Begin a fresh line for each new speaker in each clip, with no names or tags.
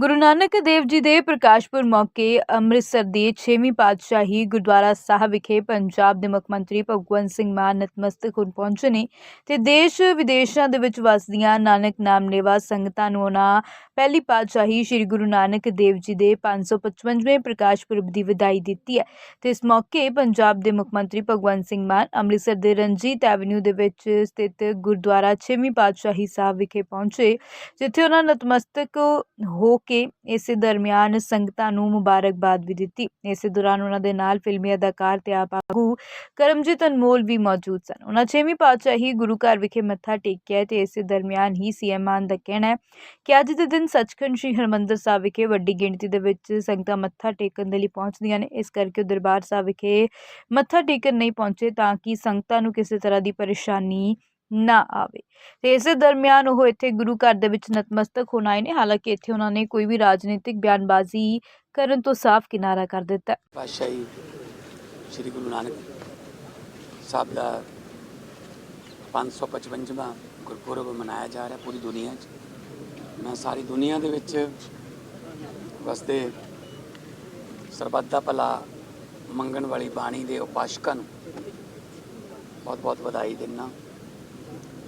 ਗੁਰੂ ਨਾਨਕ ਦੇਵ ਜੀ ਦੇ ਪ੍ਰਕਾਸ਼ ਪੁਰਬ ਮੌਕੇ ਅੰਮ੍ਰਿਤਸਰ ਦੇ 6ਵੀਂ ਪਾਤਸ਼ਾਹੀ ਗੁਰਦੁਆਰਾ ਸਾਹਿਬ ਵਿਖੇ ਪੰਜਾਬ ਦੇ ਮੁੱਖ ਮੰਤਰੀ ਭਗਵੰਤ ਸਿੰਘ ਮਾਨ ਨਤਮਸਤਕ ਹੋਣ ਪਹੁੰਚੇ ਨੇ ਤੇ ਦੇਸ਼ ਵਿਦੇਸ਼ਾਂ ਦੇ ਵਿੱਚ ਵਸਦੀਆਂ ਨਾਨਕ ਨਾਮ ਲੇਵਾ ਸੰਗਤਾਂ ਨੂੰ ਉਹਨਾਂ ਪਹਿਲੀ ਪਾਤਸ਼ਾਹੀ ਸ੍ਰੀ ਗੁਰੂ ਨਾਨਕ ਦੇਵ ਜੀ ਦੇ 555ਵੇਂ ਪ੍ਰਕਾਸ਼ ਪੁਰਬ ਦੀ ਵਧਾਈ ਦਿੱਤੀ ਹੈ। ਤੇ ਇਸ ਮੌਕੇ ਪੰਜਾਬ ਦੇ ਮੁੱਖ ਮੰਤਰੀ ਭਗਵੰਤ ਸਿੰਘ ਮਾਨ ਅੰਮ੍ਰਿਤਸਰ ਦੇ ਰਣਜੀਤ ਐਵਨਿਊ ਦੇ ਵਿੱਚ ਸਥਿਤ ਗੁਰਦੁਆਰਾ 6ਵੀਂ ਪਾਤਸ਼ਾਹੀ ਸਾਹਿਬ ਵਿਖੇ ਪਹੁੰਚੇ, ਜਿੱਥੇ ਉਹਨਾਂ ਨਤਮਸਤਕ ਹੋ ਕੇ ਇਸੇ ਦਰਮਿਆਨ ਸੰਗਤਾਂ ਨੂੰ ਮੁਬਾਰਕਬਾਦ ਵੀ ਦਿੱਤੀ। ਇਸੇ ਦੌਰਾਨ ਉਹਨਾਂ ਦੇ ਨਾਲ ਫਿਲਮੀ ਅਦਾਕਾਰ ਤੇ ਆਪ ਆਗੂ ਕਰਮਜੀਤ ਅਨਮੋਲ ਵੀ ਮੌਜੂਦ ਸਨ। ਉਹਨਾਂ ਛੇਵੀਂ ਪਾਤਸ਼ਾਹੀ ਗੁਰੂ ਘਰ ਵਿਖੇ ਮੱਥਾ ਟੇਕਿਆ ਤੇ ਇਸੇ ਦਰਮਿਆਨ ਹੀ ਸੀਐਮ ਮਾਨ ਦਾ ਕਹਿਣਾ ਹੈ ਕਿ ਅੱਜ ਦੇ ਦਿਨ ਸੱਚਖੰਡ ਸ੍ਰੀ ਹਰਿਮੰਦਰ ਸਾਹਿਬ ਵਿਖੇ ਵੱਡੀ ਗਿਣਤੀ ਦੇ ਵਿੱਚ ਸੰਗਤਾਂ ਮੱਥਾ ਟੇਕਣ ਦੇ ਲਈ ਪਹੁੰਚਦੀਆਂ ਨੇ। ਇਸ ਕਰਕੇ ਉਹ ਦਰਬਾਰ ਸਾਹਿਬ ਵਿਖੇ ਮੱਥਾ ਟੇਕਣ ਨਹੀਂ ਪਹੁੰਚੇ ਤਾਂ ਕਿ ਸੰਗਤਾਂ ਨੂੰ ਕਿਸੇ ਤਰ੍ਹਾਂ ਦੀ ਪਰੇਸ਼ਾਨੀ ਨਾ ਆਵੇ। ਤੇ ਇਸੇ ਦਰਮਿਆਨ ਉਹ ਇੱਥੇ ਗੁਰੂ ਘਰ ਦੇ ਵਿੱਚ ਨਤਮਸਤਕ ਹੋਣ ਆਏ ਨੇ ਹਾਲਾਂਕਿ ਇੱਥੇ ਉਹਨਾਂ ਨੇ ਕੋਈ ਵੀ ਰਾਜਨੀਤਿਕ ਬਿਆਨਬਾਜ਼ੀ ਕਰਨ ਤੋਂ ਸਾਫ਼ ਕਿਨਾਰਾ ਕਰ ਦਿੱਤਾ। ਹੈ।
ਪਾਤਸ਼ਾਹੀ ਸ੍ਰੀ ਗੁਰੂ ਨਾਨਕ ਸਾਹਿਬ ਦਾ 555ਵਾਂ ਗੁਰਪੁਰਬ ਮਨਾਇਆ ਜਾ ਰਿਹਾ ਪੂਰੀ ਦੁਨੀਆ 'ਚ। ਮੈਂ ਸਾਰੀ ਦੁਨੀਆ ਦੇ ਵਿੱਚ ਵਸਦੇ ਸਰਬੱਤ ਦਾ ਭਲਾ ਮੰਗਣ ਵਾਲੀ ਬਾਣੀ ਦੇ ਉਪਾਸ਼ਕਾਂ ਨੂੰ ਬਹੁਤ ਬਹੁਤ ਵਧਾਈ ਦਿੰਦਾ।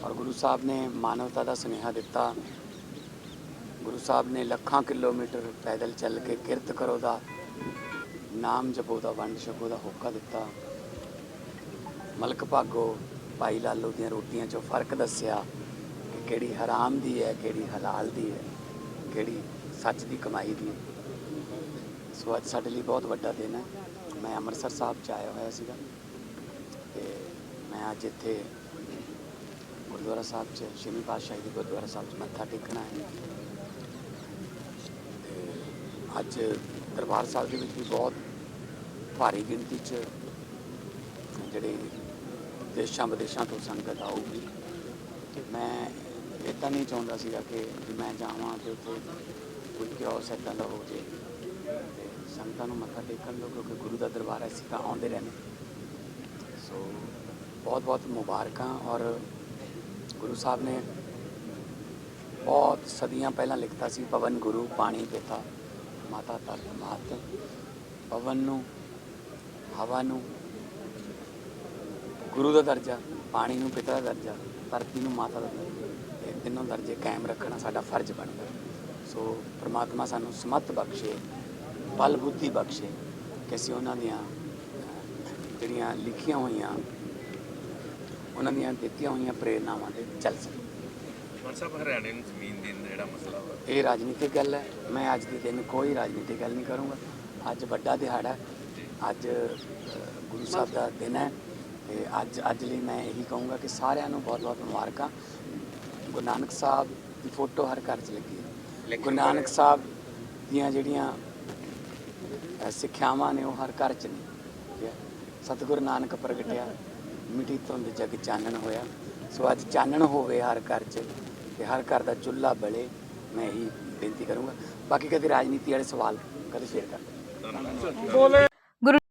ਔਰ ਗੁਰੂ ਸਾਹਿਬ ਨੇ ਮਾਨਵਤਾ ਦਾ ਸੁਨੇਹਾ ਦਿੱਤਾ। ਗੁਰੂ ਸਾਹਿਬ ਨੇ ਲੱਖਾਂ ਕਿਲੋਮੀਟਰ ਪੈਦਲ ਚੱਲ ਕੇ ਕਿਰਤ ਕਰੋ ਦਾ, ਨਾਮ ਜਪੋ ਦਾ, ਵੰਡ ਛਕੋ ਦਾ ਹੋਕਾ ਦਿੱਤਾ। ਮਲਕ ਭਾਗੋ, ਭਾਈ ਲਾਲੋ ਦੀਆਂ ਰੋਟੀਆਂ 'ਚੋਂ ਫ਼ਰਕ ਦੱਸਿਆ ਕਿ ਕਿਹੜੀ ਹਰਾਮ ਦੀ ਹੈ, ਕਿਹੜੀ ਹਲਾਲ ਦੀ ਹੈ, ਕਿਹੜੀ ਸੱਚ ਦੀ ਕਮਾਈ ਦੀ ਹੈ। ਸੋ ਅੱਜ ਸਾਡੇ ਲਈ ਬਹੁਤ ਵੱਡਾ ਦਿਨ ਹੈ। ਮੈਂ ਅੰਮ੍ਰਿਤਸਰ ਸਾਹਿਬ 'ਚ ਆਇਆ ਹੋਇਆ ਸੀਗਾ ਤੇ ਮੈਂ ਅੱਜ ਇੱਥੇ ਗੁਰਦੁਆਰਾ ਸਾਹਿਬ 'ਚ, ਸ਼੍ਰੀ ਪਾਤਸ਼ਾਹੀ ਦੇ ਗੁਰਦੁਆਰਾ ਸਾਹਿਬ 'ਚ ਮੱਥਾ ਟੇਕਣਾ ਹੈ ਤੇ ਅੱਜ ਦਰਬਾਰ ਸਾਹਿਬ ਦੇ ਵਿੱਚ ਵੀ ਬਹੁਤ ਭਾਰੀ ਗਿਣਤੀ 'ਚ ਜਿਹੜੇ ਦੇਸ਼ਾਂ ਵਿਦੇਸ਼ਾਂ ਤੋਂ ਸੰਗਤ ਆਊਗੀ। ਮੈਂ ਇਦਾਂ ਨਹੀਂ ਚਾਹੁੰਦਾ ਸੀਗਾ ਕਿ ਮੈਂ ਜਾਵਾਂ ਤੇ ਉੱਥੇ ਕੋਈ ਕਿਉਸ ਇੱਦਾਂ ਦਾ ਹੋ ਜੇ। ਤੇ ਸੰਗਤਾਂ ਨੂੰ ਮੱਥਾ ਟੇਕਣ ਲੋ ਕਿਉਂਕਿ ਗੁਰੂ ਦਾ ਦਰਬਾਰ ਐਸੀ ਤਾਂ ਆਉਂਦੇ ਰਹਿੰਦੇ। ਸੋ ਬਹੁਤ ਬਹੁਤ ਮੁਬਾਰਕਾਂ ਔਰ ਗੁਰੂ ਸਾਹਿਬ ਨੇ ਬਹੁਤ ਸਦੀਆਂ ਪਹਿਲਾਂ ਲਿਖਤਾ ਸੀ ਪਵਨ ਗੁਰੂ ਪਾਣੀ ਪਿਤਾ, ਮਾਤਾ ਧਰਤ ਮਾਤ। ਪਵਨ ਨੂੰ, ਹਵਾ ਨੂੰ, ਗੁਰੂ ਦਾ ਦਰਜਾ, ਪਾਣੀ ਨੂੰ, ਪਿਤਾ ਦਾ ਦਰਜਾ, ਧਰਤੀ ਨੂੰ, ਮਾਤਾ ਦਾ ਦਰਜਾ, ਇਹ ਤਿੰਨੋਂ ਦਰਜੇ ਕਾਇਮ ਰੱਖਣਾ ਸਾਡਾ ਫਰਜ਼ ਬਣਦਾ। ਸੋ ਪ੍ਰਮਾਤਮਾ ਸਾਨੂੰ ਸਮਤ ਬਖਸ਼ੇ ਬਲ ਬੁੱਧੀ ਬਖਸ਼ੇ ਕਿ ਅਸੀਂ ਉਹਨਾਂ ਦੀਆਂ ਜਿਹੜੀਆਂ ਲਿਖੀਆਂ ਹੋਈਆਂ ਉਹਨਾਂ ਦੀਆਂ ਦਿੱਤੀਆਂ ਹੋਈਆਂ ਪ੍ਰੇਰਨਾਵਾਂ ਤੇ ਚੱਲ ਸਕੀਏ
ਮਾਨ ਸਾਹਿਬ ਹਰਿਆਣੇ ਨੂੰ ਜ਼ਮੀਨ ਦੇਣ ਦਾ ਜਿਹੜਾ ਮਸਲਾ ਵਾ।
ਇਹ ਰਾਜਨੀਤਿਕ ਗੱਲ ਹੈ। ਮੈਂ ਅੱਜ ਦੇ ਦਿਨ ਕੋਈ ਰਾਜਨੀਤਿਕ ਗੱਲ ਨਹੀਂ ਕਰੂੰਗਾ। ਅੱਜ ਵੱਡਾ ਦਿਹਾੜਾ ਅੱਜ ਗੁਰੂ ਸਾਹਿਬ ਦਾ ਦਿਨ ਹੈ। ਤੇ ਅੱਜ ਅੱਜ ਲਈ ਮੈਂ ਇਹੀ ਕਹੂੰਗਾ ਕਿ ਸਾਰਿਆਂ ਨੂੰ ਬਹੁਤ ਬਹੁਤ ਮੁਬਾਰਕਾਂ। ਗੁਰੂ ਨਾਨਕ ਸਾਹਿਬ ਦੀ ਫੋਟੋ ਹਰ ਘਰ 'ਚ ਲੱਗੀ ਹੈ। ਗੁਰੂ ਨਾਨਕ ਸਾਹਿਬ ਦੀਆਂ ਜਿਹੜੀਆਂ ਸਿੱਖਿਆਵਾਂ ਨੇ ਉਹ ਹਰ ਘਰ 'ਚ ਨੇ। ਸਤਿਗੁਰੂ ਨਾਨਕ ਪ੍ਰਗਟਿਆ। ਮਿੱਟੀ ਧੁੰਦ ਜਗ ਚਾਨਣ ਹੋਇਆ। ਸੋ ਅੱਜ ਚਾਨਣ ਹੋਵੇ ਹਰ ਘਰ 'ਚ ਤੇ ਹਰ ਘਰ ਦਾ ਚੁੱਲ੍ਹਾ ਬਲੇ, ਮੈਂ ਇਹੀ ਬੇਨਤੀ ਕਰੂੰਗਾ। ਬਾਕੀ ਕਦੇ ਰਾਜਨੀਤੀ ਵਾਲੇ ਸਵਾਲ ਕਦੇ ਫੇਰ ਕਰ
ਧੰਨਵਾਦ